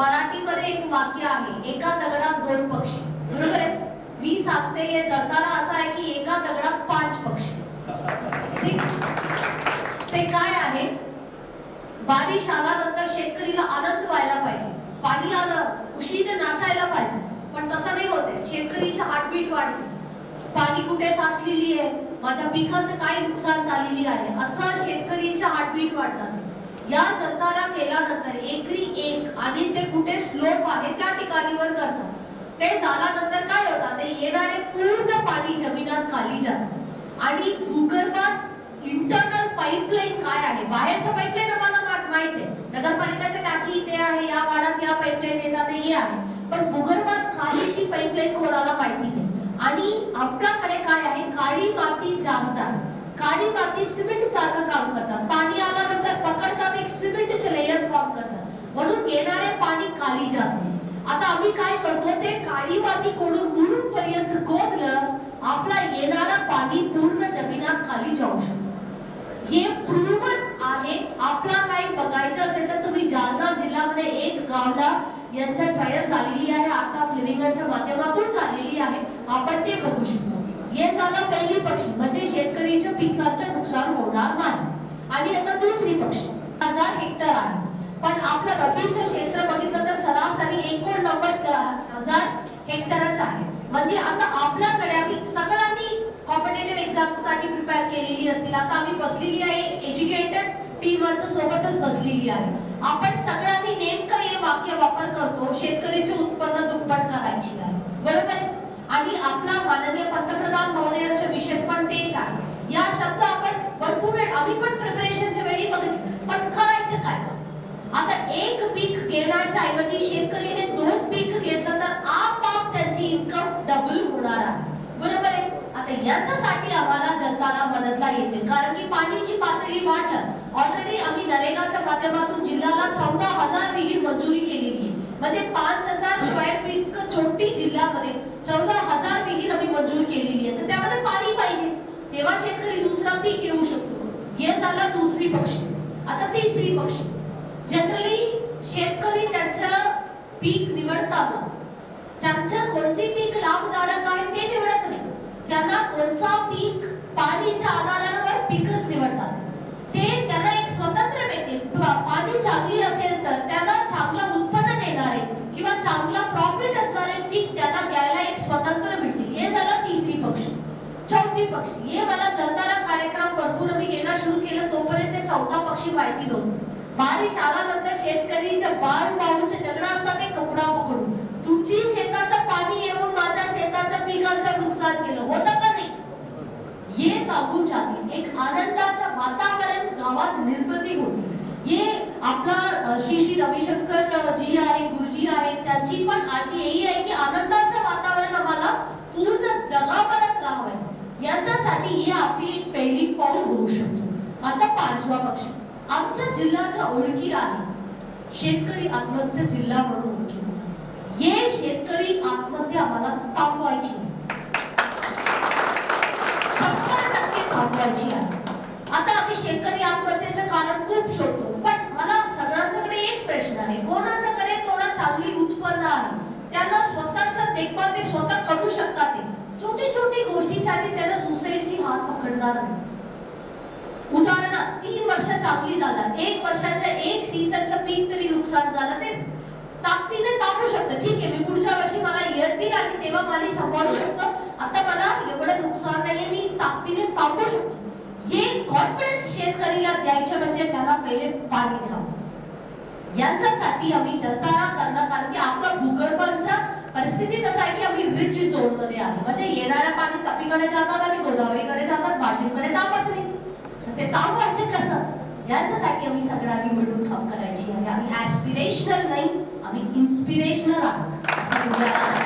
मराठीमध्ये एक वाक्य आहे एका दगडात दोन पक्षी. बरोबर आहे? मी सांगते हे जगताना असं आहे की एका दगडात पाच पक्षी. ते काय आहे? बारिश आल्यानंतर शेतकरीला आनंद व्हायला पाहिजे. पाणी आलं खुशीने नाचायला पाहिजे. पण तसं नाही होते शेतकरीची आठवीट वाढते. पाणी कुठे साचलेली आहे? माझ्या पिकाचं काय नुकसान झालेली आहे. असं शेतकरीच्या आठवीट वाढतात. या जतारा केल्यानंतर एकरी एक आणि ते कुठे स्लोप आहे त्या ठिकाणीवर करतात. ते झाल्यानंतर काय होतात? ते येणारे पूर्ण पाणी जमिनात खाली जातात आणि भूगर्भात इंटरनल पाईपलाईन काय आहे? बाहेरच्या पाईपलाईन आम्हाला माहीत आहे. नगरपालिकाच्या टाकी इथे आहे या वाड्यात या पाईपलाईन येतात हे आहे. पण भूगर्भात खालीची पाईपलाईन कोणाला माहिती नाही. आणि आपल्याकडे काय आहे? काळी माती जास्त आहे. काली माती सिमेंट सारखं काम करतात पाणी आल्यानंतर पकडतात एक सिमेंटचे लेयर फॉर्म करतात म्हणून येणारे पाणी खाली जाते। आता आम्ही काय करतो ते काळी माती कोडून मुरून पर्यंत खोदलं आपला येणारा पाणी पूर्ण जमिनात खाली जाऊ शकतो. हे प्रूव्हन आहे. आपला काही बघायचं असेल तर तुम्ही जालना जिल्ह्यामध्ये एक गावला यांच्या ट्रायल झालेली आहे. आर्ट ऑफ लिव्हिंगच्या माध्यमातून झालेली आहे. आपण ते बघू शकतो. हे झालं पहिली पक्षी. म्हणजे शेतकरीच्या पिकाचं नुकसान होणार नाही. आणि आता दुसरी पक्षी. हजार हेक्टर आहे. पण आपलं रबीचं क्षेत्र बघितलं तर सरासरी एकोणनव्वद हजार हेक्टरच आहे. म्हणजे आता आपल्याकडे आम्ही सगळ्यांनी कॉम्पिटेटिव्ह एक्झामसाठी प्रिपेअर केलेली असतील. आता आम्ही बसलेली आहे. एज्युकेटेड टीम सोबतच बसलेली आहे. आपण सगळ्यांनी नेमकं हे वाक्य वापर करतो. शेतकरीचे उत्पन्न दुप्पट करायची आहे. बरोबर? आणि आपला माननीय पंतप्रधान महोदयांचे विषय पण तेच आहे या शब्द आपण भरपूर वेळ आम्ही पण प्रिपरेशनच्या वेळी बघितले पण करायचं काय मग? आता एक पीक घेण्याच्या ऐवजी शेतकरीने दोन पीक घेतलं तर आपोआप त्याची इन्कम डबल होणार आहे. बरोबर आहे? आता याच्यासाठी आम्हाला जनताला मदतला येते. कारण की पाण्याची पातळी वाढलं. ऑलरेडी आम्ही नरेगाच्या माध्यमातून जिल्ह्याला चौदा हजार विहीर मंजुरी केलेली आहे. म्हणजे पाच हजार स्क्वेअर फीट छोटी जिल्ह्यामध्ये चौदा हजार विहीर आम्ही मंजूर केलेली आहे. तर त्यामध्ये पाणी पाहिजे. तेव्हा शेतकरी दुसरा पीक घेऊ शकतो. हे झालं दुसरी पक्षी. आता तिसरी पक्षी. जनरली शेतकरी त्यांचं पीक निवडताना त्यांचं कोणते पीक लाभदायक आहे ते निवडत नाही. त्यांना कोणता पीक पाणीच्या आधारावर पीकच निवडतात. ते त्यांना एक स्वतंत्र भेटेल. किंवा पाणी चांगली असेल तर त्यांना चांगलं उत्पन्न देणारे किंवा चांगला प्रॉफिट असणारे पीक त्यांना घ्यायला एक स्वतंत्र मिळतील हे झालं तिसरी पक्षी. चौथी पक्षी. हे मला जलतारा कार्यक्रम भरपूर मी घेणं सुरू केलं तोपर्यंत चौथा पक्षी माहिती नव्हतं. बारिश आल्यानंतर शेतकरीच्या बाळ बाळूचे झगडा असतात ते कपडा पकडून तुमची शेताचं पाणी येऊन माझ्या शेताच्या पिकाचं नुकसान केलं होतं का नाही? हे ताबून जाते एक आनंदाचं वातावरण गावात निर्मिती होते. हे आपला श्री श्री रविशंकर जी आहे गुरुजी आहे त्यांची पण अशी यही आहे की आनंदाचं वातावरण आम्हाला पूर्ण जगापर्यंत राहावं. याच्यासाठी ही आपली पहिली पाऊल होऊ शकतो. आता पाचवा पक्ष. आमच्या जिल्ह्याच्या ओळखी आहे शेतकरी आत्महत्या जिल्हा म्हणून ओळखी. हे शेतकरी आत्महत्या आम्हाला थांबवायची शंभर टक्के थांबवायची आहे. आता आम्ही शेतकरी आत्महत्येचं कारण खूप शोधतो पण मला सगळ्यांच्याकडे एक प्रश्न आहे. कोणाच्याकडे कोणा चांगली उत्पन्न आहे? त्यांना स्वतःचा देखभाल ते स्वतः करू शकतात छोटी छोटी गोष्टीसाठी त्यांना सुसाईडची हात पकडणार नाही. तीन वर्ष चांगली झाला. एक वर्षाच्या एक सीझनचं पीक तरी नुकसान झालं. ते ताकदीने थांबू शकतं. ठीक आहे मी पुढच्या वर्षी मला येतील आणि तेव्हा मला सांभाळू शकतो. आता मला एवढं नुकसान नाहीये मी ताकदीने थांबू शकतो. हे कॉन्फिडन्स शेतकरीला द्यायचं म्हणजे त्याला पहिले पाणी द्यावं. यांच्यासाठी आम्ही जनताना करणं कारण की आपला भूगर्भांचा परिस्थिती तसा आहे की आम्ही रिच झोनमध्ये आहे. म्हणजे येणाऱ्या पाणी तपीकडे जातात आणि गोदावरीकडे जातात वाशिमकडे तापत नाही. ते ते तापवायचं कसं? याच्यासाठी आम्ही सगळ्यांनी मिळून काम करायची आणि आम्ही ऍस्पिरेशनल नाही आम्ही इन्स्पिरेशनल आहोत.